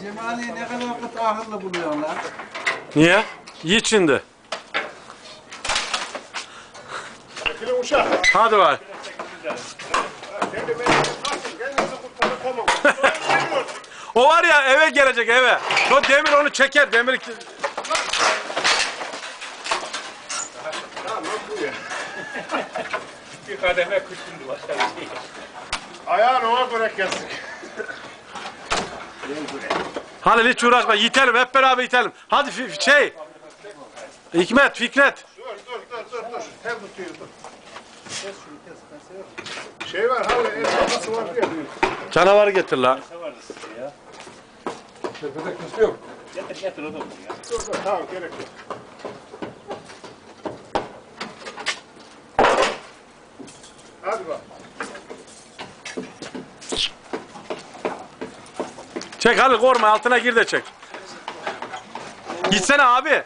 Cemali ne kadar vakit ahırlı buluyorsun lan? Niye? Yiğit şimdi. Çekilin uşak. Hadi var. O var ya eve gelecek eve. O demir onu çeker. Demir Tamam bu ya. Bir kademe kuşkundu başka bir şey. Ayağını ona göre kestik. Halil hiç uğraşma. Yitelim hep beraber yitelim. Hadi şey. Hikmet, Fikret. Dur dur dur dur dur. Hem tutuyor dur. Şey var hala el kafası var diye. Canavarı getir la. Getir getir o da olur ya. Dur dur tamam gerek yok. Hadi bak. Çek Halil korkma altına gir de çek. Gitsene abi.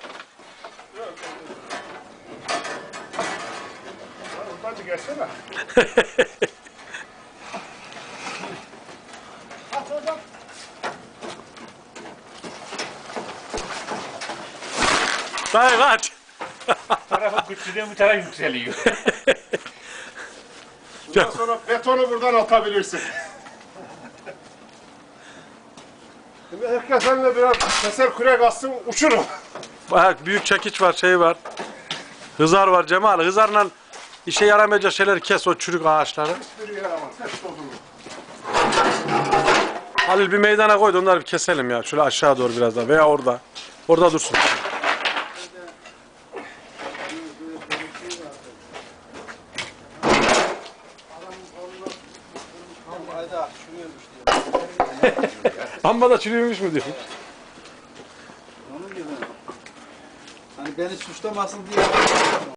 Hadi gelsene. Dayı kaç. Tarafı küçülüyor bu taraf yükseliyor. Bundan sonra betonu buradan atabilirsin. Şimdi herkes seninle biraz keser kürek atsın uçurum. Bak büyük çekiç var şey var. Hızar var Cemal. Hızarla işe yaramayacak şeyleri kes o çürük ağaçları. Bozulur. Halil bir meydana koy da onları bir keselim ya. Şöyle aşağı doğru biraz daha veya orada. Orada dursun. Amma da çürüymüş mü diyor. Onun gibi. Hani beni suçlamasın diye.